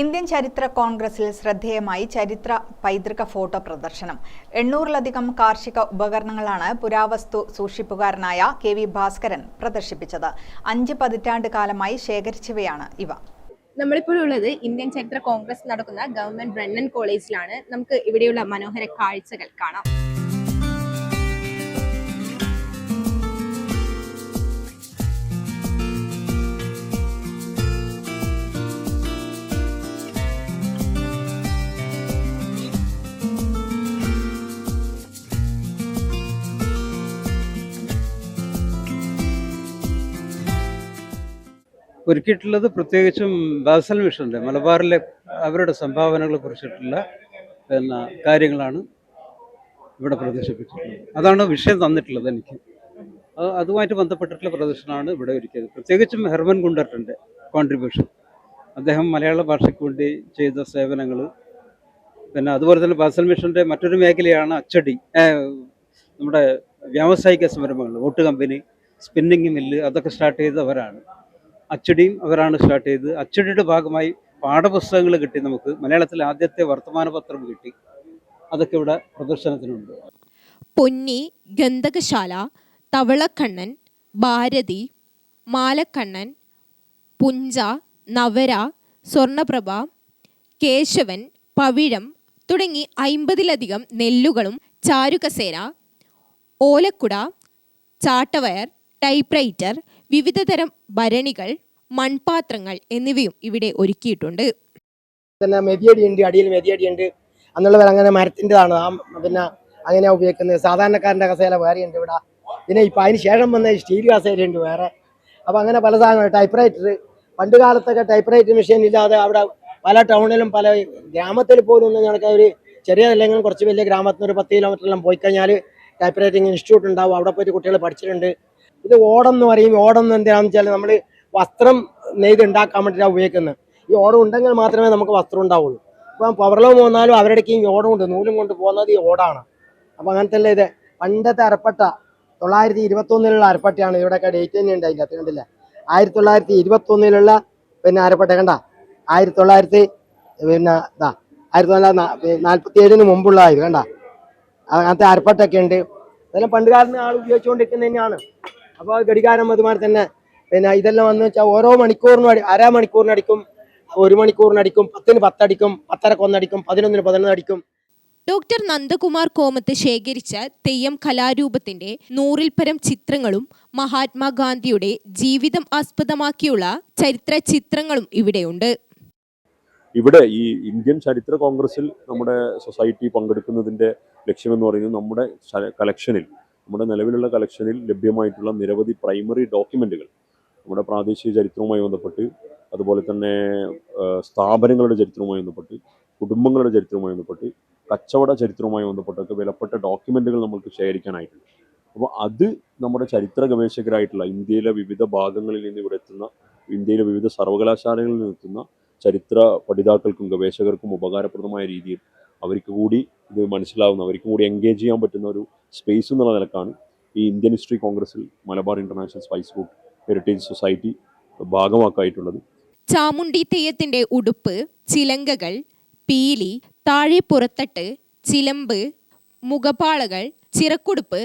Indian ചരിത്ര കോൺഗ്രസിൽ ശ്രദ്ധേയമായി ചരിത്ര പൈതൃക ഫോട്ടോ പ്രദർശനം. എണ്ണൂറിലധികം കാർഷിക ഉപകരണങ്ങളാണ് പുരാവസ്തു സൂക്ഷിപ്പുകാരനായ കെ വി ഭാസ്കരൻ പ്രദർശിപ്പിച്ചത്. അഞ്ച് പതിറ്റാണ്ട് കാലമായി ശേഖരിച്ചവയാണ് ഇവ. നമ്മളിപ്പോൾ ഉള്ളത് ഇന്ത്യൻ ചരിത്ര കോൺഗ്രസ് നടക്കുന്ന ഗവൺമെന്റ് ബ്രണ്ണൻ കോളേജിലാണ്. നമുക്ക് ഇവിടെയുള്ള മനോഹര കാഴ്ചകൾ കാണാം. ഒരുക്കിയിട്ടുള്ളത് പ്രത്യേകിച്ചും ബാസൽ മിഷന്റെ മലബാറിലെ അവരുടെ സംഭാവനകളെ കുറിച്ചിട്ടുള്ള പിന്നെ കാര്യങ്ങളാണ് ഇവിടെ പ്രദർശിപ്പിച്ചിട്ടുള്ളത്. അതാണ് വിഷയം തന്നിട്ടുള്ളത് എനിക്ക്. അത് അതുമായിട്ട് ബന്ധപ്പെട്ടിട്ടുള്ള പ്രദർശനമാണ് ഇവിടെ ഒരുക്കിയത്. പ്രത്യേകിച്ചും ഹെർമൻ ഗുണ്ടർട്ടന്റെ കോൺട്രിബ്യൂഷൻ അദ്ദേഹം മലയാള ഭാഷയ്ക്ക് വേണ്ടി ചെയ്ത സേവനങ്ങൾ പിന്നെ അതുപോലെ തന്നെ ബാസൽ മിഷന്റെ മറ്റൊരു മേഖലയാണ് അച്ചടി നമ്മുടെ വ്യാവസായിക സംരംഭങ്ങൾ വോട്ട് കമ്പനി സ്പിന്നിങ് മില്ല് അതൊക്കെ സ്റ്റാർട്ട് ചെയ്തവരാണ്. അച്ചടിയും അവരാണ് സ്റ്റാർട്ട് ചെയ്തത്. അച്ചടിയുടെ ഭാഗമായി പാഠപുസ്തകങ്ങൾ കിട്ടി നമുക്ക്. മലയാളത്തിലെ ആദ്യത്തെ വർത്തമാന പത്രം കിട്ടി. അതൊക്കെ ഇവിടെ പ്രദർശനത്തിനുണ്ട്. പൊന്നി ഗന്ധകശാല തവളക്കണ്ണൻ ഭാരതി മാലക്കണ്ണൻ പുഞ്ച നവര സ്വർണപ്രഭ കേശവൻ പവിഴം തുടങ്ങി അയിമ്പതിലധികം നെല്ലുകളും ചാരുകസേര ഓലക്കുട ചാട്ടവയർ ടൈപ്പ്റൈറ്റർ വിവിധതരം ഭരണികൾ മൺപാത്രങ്ങൾ എന്നിവയും ഇവിടെ ഒരുക്കിയിട്ടുണ്ട്. തന്നെ മെതിയടിയുണ്ട് അടിയിൽ മെതിയടിയുണ്ട്. അന്നുള്ളവർ അങ്ങനെ മരത്തിന്റെതാണ്. ആ പിന്നെ അങ്ങനെ ഉപയോഗിക്കുന്നത്. സാധാരണക്കാരന്റെ കസേല വേറെ ഉണ്ട് ഇവിടെ. പിന്നെ ഇപ്പം അതിന് ശേഷം വന്ന സ്റ്റീൽ കസേല ഉണ്ട് വേറെ. അപ്പം അങ്ങനെ പല സാധനങ്ങൾ ടൈപ്പ് റൈറ്റർ പണ്ട് കാലത്തൊക്കെ ടൈപ്പ് റൈറ്റർ മെഷീൻ ഇല്ലാതെ അവിടെ പല ടൗണിലും പല ഗ്രാമത്തിൽ പോലും ഒന്നും ഞങ്ങൾക്ക് ഒരു ചെറിയ അല്ലെങ്കിലും കുറച്ച് വലിയ ഗ്രാമത്തിൽ നിന്ന് ഒരു പത്ത് കിലോമീറ്ററെല്ലാം പോയി കഴിഞ്ഞാൽ ടൈപ്പ് റൈറ്റിംഗ് ഇൻസ്റ്റിറ്റ്യൂട്ട് ഉണ്ടാവും. അവിടെ പോയിട്ട് കുട്ടികൾ പഠിച്ചിട്ടുണ്ട്. ഇത് ഓടം എന്ന് പറയും ഓടം എന്ന് എന്താണെന്ന് വെച്ചാൽ നമ്മൾ വസ്ത്രം നെയ്ത് ഉണ്ടാക്കാൻ വേണ്ടിയിട്ടാണ് ഉപയോഗിക്കുന്നത്. ഈ ഓടം ഉണ്ടെങ്കിൽ മാത്രമേ നമുക്ക് വസ്ത്രം ഉണ്ടാവുള്ളൂ. ഇപ്പം പവർലോ പോന്നാലും അവരുടെ ഈ ഓടം കൊണ്ട് നൂലും കൊണ്ട് പോകുന്നത് ഈ ഓടാണ്. അപ്പം അങ്ങനത്തെ അല്ലേ ഇത്? പണ്ടത്തെ അരപ്പട്ട തൊള്ളായിരത്തി ഇരുപത്തൊന്നിലുള്ള അരപ്പട്ടയാണ് ഇവിടെയൊക്കെ ഡേറ്റ് തന്നെ ഉണ്ട് അതിന്റെ അത് കണ്ടില്ല? ആയിരത്തി തൊള്ളായിരത്തി ഇരുപത്തൊന്നിലുള്ള പിന്നെ അരപ്പട്ട കണ്ട? ആയിരത്തി തൊള്ളായിരത്തി പിന്നെ ഇതാ ആയിരത്തി തൊള്ളായിരത്തി നാൽപ്പത്തി ഏഴിന് മുമ്പുള്ള ഇത് കണ്ട? അങ്ങനത്തെ അരപ്പട്ടൊക്കെ ഉണ്ട്. അതെല്ലാം പണ്ട് കാലത്ത് ആൾ ഉപയോഗിച്ചുകൊണ്ടിരിക്കുന്നത് തന്നെയാണ്. അപ്പോൾ ഘടികാരം അതുമാതിരി തന്നെ പിന്നെ ഇതെല്ലാം വന്ന് വെച്ചാൽ ഓരോ മണിക്കൂറിനും അടി അര മണിക്കൂറിനടിക്കും ഒരു മണിക്കൂറിനടിക്കും പത്തിന് പത്തടിക്കും പത്തരക്ക് ഒന്നടിക്കും പതിനൊന്നിന് പതിനൊന്ന് അടിക്കും. ഡോക്ടർ നന്ദകുമാർ കോമത്ത് ശേഖരിച്ച തെയ്യം കലാരൂപത്തിന്റെ നൂറിൽ പരം ചിത്രങ്ങളും മഹാത്മാഗാന്ധിയുടെ ജീവിതം ആസ്പദമാക്കിയുള്ള ചരിത്ര ചിത്രങ്ങളും ഇവിടെയുണ്ട്. ഇവിടെ ഈ ഇന്ത്യൻ ചരിത്ര കോൺഗ്രസിൽ നമ്മുടെ സൊസൈറ്റി പങ്കെടുക്കുന്നതിന്റെ ലക്ഷ്യമെന്ന് പറയുന്നത് നമ്മുടെ കളക്ഷനിൽ നമ്മുടെ നിലവിലുള്ള കളക്ഷനിൽ ലഭ്യമായിട്ടുള്ള നിരവധി പ്രൈമറി ഡോക്യുമെന്റുകൾ നമ്മുടെ പ്രാദേശിക ചരിത്രവുമായി ബന്ധപ്പെട്ട് അതുപോലെ തന്നെ സ്ഥാപനങ്ങളുടെ ചരിത്രവുമായി ബന്ധപ്പെട്ട് കുടുംബങ്ങളുടെ ചരിത്രവുമായി ബന്ധപ്പെട്ട് കച്ചവട ചരിത്രവുമായി ബന്ധപ്പെട്ടൊക്കെ വിലപ്പെട്ട ഡോക്യുമെന്റുകൾ നമുക്ക് ശേഖരിക്കാനായിട്ടുണ്ട്. അപ്പോൾ അത് നമ്മുടെ ചരിത്ര ഗവേഷകരായിട്ടുള്ള ഇന്ത്യയിലെ വിവിധ ഭാഗങ്ങളിൽ നിന്ന് ഇവിടെ എത്തുന്ന ഇന്ത്യയിലെ വിവിധ സർവകലാശാലകളിൽ നിന്ന് എത്തുന്ന ചരിത്ര പഠിതാക്കൾക്കും ഗവേഷകർക്കും ഉപകാരപ്രദമായ രീതിയിൽ അവർക്ക് കൂടി ഇത് മനസ്സിലാവുന്ന അവർക്ക് കൂടി എൻഗേജ് ചെയ്യാൻ പറ്റുന്ന ഒരു സ്പേസ് എന്നുള്ള നിലക്കാണ് ഈ ഇന്ത്യൻ ഹിസ്റ്ററി കോൺഗ്രസിൽ Malabar international spice food heritage society ഭാഗമാക്കായിട്ടുള്ളത്. Chamundi തെയ്യത്തിന്റെ ഉടുപ്പ് ചിലങ്കകൾ പീലി താഴെ പുറത്തട്ട് ചിലമ്പ് മുഖപാളകൾ ചിറക്കുടുപ്പ്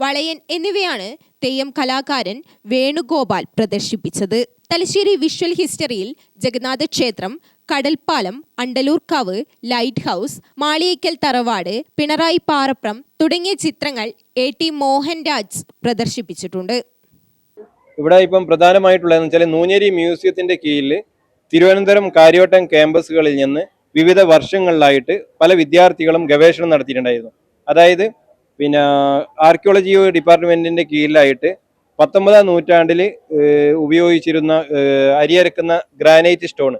വളയൻ എന്നിവയാണ് തെയ്യം കലാകാരൻ വേണുഗോപാൽ പ്രദർശിപ്പിച്ചത്. തലശ്ശേരി വിഷ്വൽ ഹിസ്റ്ററിയിൽ ജഗന്നാഥ ക്ഷേത്രം കടൽപ്പാലം അണ്ടലൂർക്കാവ് ലൈറ്റ് ഹൗസ് മാളിയേക്കൽ തറവാട് പിണറായി പാറപ്രം തുടങ്ങിയ ചിത്രങ്ങൾ എ ടി മോഹൻ രാജ് പ്രദർശിപ്പിച്ചിട്ടുണ്ട്. ഇവിടെ ഇപ്പം പ്രധാനമായിട്ടുള്ളതെന്ന് വെച്ചാൽ നൂഞ്ഞേരി മ്യൂസിയത്തിന്റെ കീഴിൽ തിരുവനന്തപുരം കാര്യവട്ടം ക്യാമ്പസുകളിൽ നിന്ന് വിവിധ വർഷങ്ങളിലായിട്ട് പല വിദ്യാർത്ഥികളും ഗവേഷണം നടത്തിയിട്ടുണ്ടായിരുന്നു. അതായത് പിന്നെ ആർക്കിയോളജി ഡിപ്പാർട്ട്മെന്റിന്റെ കീഴിലായിട്ട് പത്തൊമ്പതാം നൂറ്റാണ്ടിൽ ഉപയോഗിച്ചിരുന്ന അരിയരക്കുന്ന ഗ്രാനൈറ്റ് സ്റ്റോൺ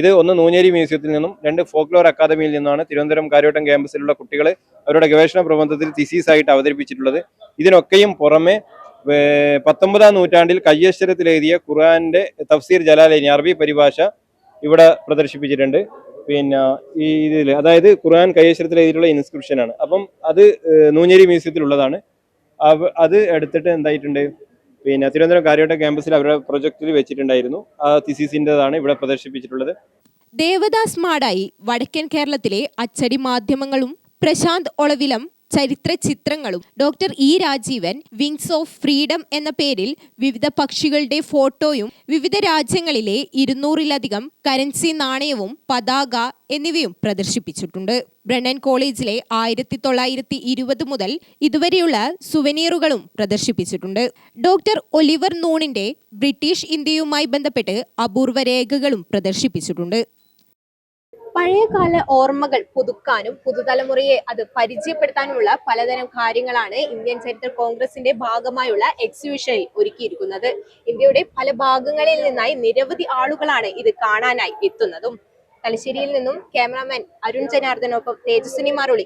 ഇത് ഒന്ന് നൂഞ്ഞേരി മ്യൂസിയത്തിൽ നിന്നും രണ്ട് ഫോക്ലോർ അക്കാദമിയിൽ നിന്നാണ് തിരുവനന്തപുരം കാര്യവട്ടം ക്യാമ്പസിലുള്ള കുട്ടികൾ അവരുടെ ഗവേഷണ പ്രബന്ധത്തിൽ തിസീസ് ആയിട്ട് അവതരിപ്പിച്ചിട്ടുള്ളത്. ഇതിനൊക്കെയും പുറമെ പത്തൊമ്പതാം നൂറ്റാണ്ടിൽ കയ്യക്ഷരത്തിൽ എഴുതിയ ഖുർആന്റെ തഫ്സീർ ജലാലൈനി അറബി പരിഭാഷ ഇവിടെ പ്രദർശിപ്പിച്ചിട്ടുണ്ട്. പിന്നെ ഈ ഇതിൽ അതായത് ഖുർആൻ കയ്യേശ്വരത്തിൽ എഴുതിയിട്ടുള്ള ഇൻസ്ക്രിപ്ഷനാണ് അപ്പം അത് നൂഞ്ഞേരി മ്യൂസിയത്തിലുള്ളതാണ്. അത് എടുത്തിട്ട് എന്തായിട്ടുണ്ട്? പിന്നെ തിരുവനന്തപുരം കാര്യവട്ടം ക്യാമ്പസിൽ അവരുടെ പ്രൊജക്റ്റിൽ വെച്ചിട്ടുണ്ടായിരുന്നു. ആ തിസീസിന്റെതാണ് ഇവിടെ പ്രദർശിപ്പിച്ചിട്ടുള്ളത്. ദേവദാസ് മാടായി വടക്കൻ കേരളത്തിലെ അച്ചടി മാധ്യമങ്ങളും പ്രശാന്ത് ഒളവിലം ചരിത്ര ചിത്രങ്ങളും doctor E Rajeevan wings of freedom എന്ന പേരിൽ വിവിധ പക്ഷികളുടെ ഫോട്ടോയും വിവിധ രാജ്യങ്ങളിലെ ഇരുന്നൂറിലധികം കറൻസി നാണയവും പതാക എന്നിവയും പ്രദർശിപ്പിച്ചിട്ടുണ്ട്. ബ്രണ്ണൻ കോളേജിലെ ആയിരത്തി തൊള്ളായിരത്തി ഇരുപത് മുതൽ ഇതുവരെയുള്ള സുവനീറുകളും പ്രദർശിപ്പിച്ചിട്ടുണ്ട്. ഡോക്ടർ ഒലിവർ നൂണിന്റെ ബ്രിട്ടീഷ് ഇന്ത്യയുമായി ബന്ധപ്പെട്ട് അപൂർവ രേഖകളും പ്രദർശിപ്പിച്ചിട്ടുണ്ട്. പഴയകാല ഓർമ്മകൾ പുതുക്കാനും പുതുതലമുറയെ അത് പരിചയപ്പെടുത്താനുമുള്ള പലതരം കാര്യങ്ങളാണ് ഇന്ത്യൻ ചരിത്ര കോൺഗ്രസിന്റെ ഭാഗമായുള്ള എക്സിബിഷനിൽ ഒരുക്കിയിരിക്കുന്നത്. ഇന്ത്യയുടെ പല ഭാഗങ്ങളിൽ നിന്നായി നിരവധി ആളുകളാണ് ഇത് കാണാനായി എത്തുന്നതും. തലശ്ശേരിയിൽ നിന്നും ക്യാമറാമാൻ അരുൺ ജനാർദ്ദനൊപ്പം തേജസ്വിനി മാറുളി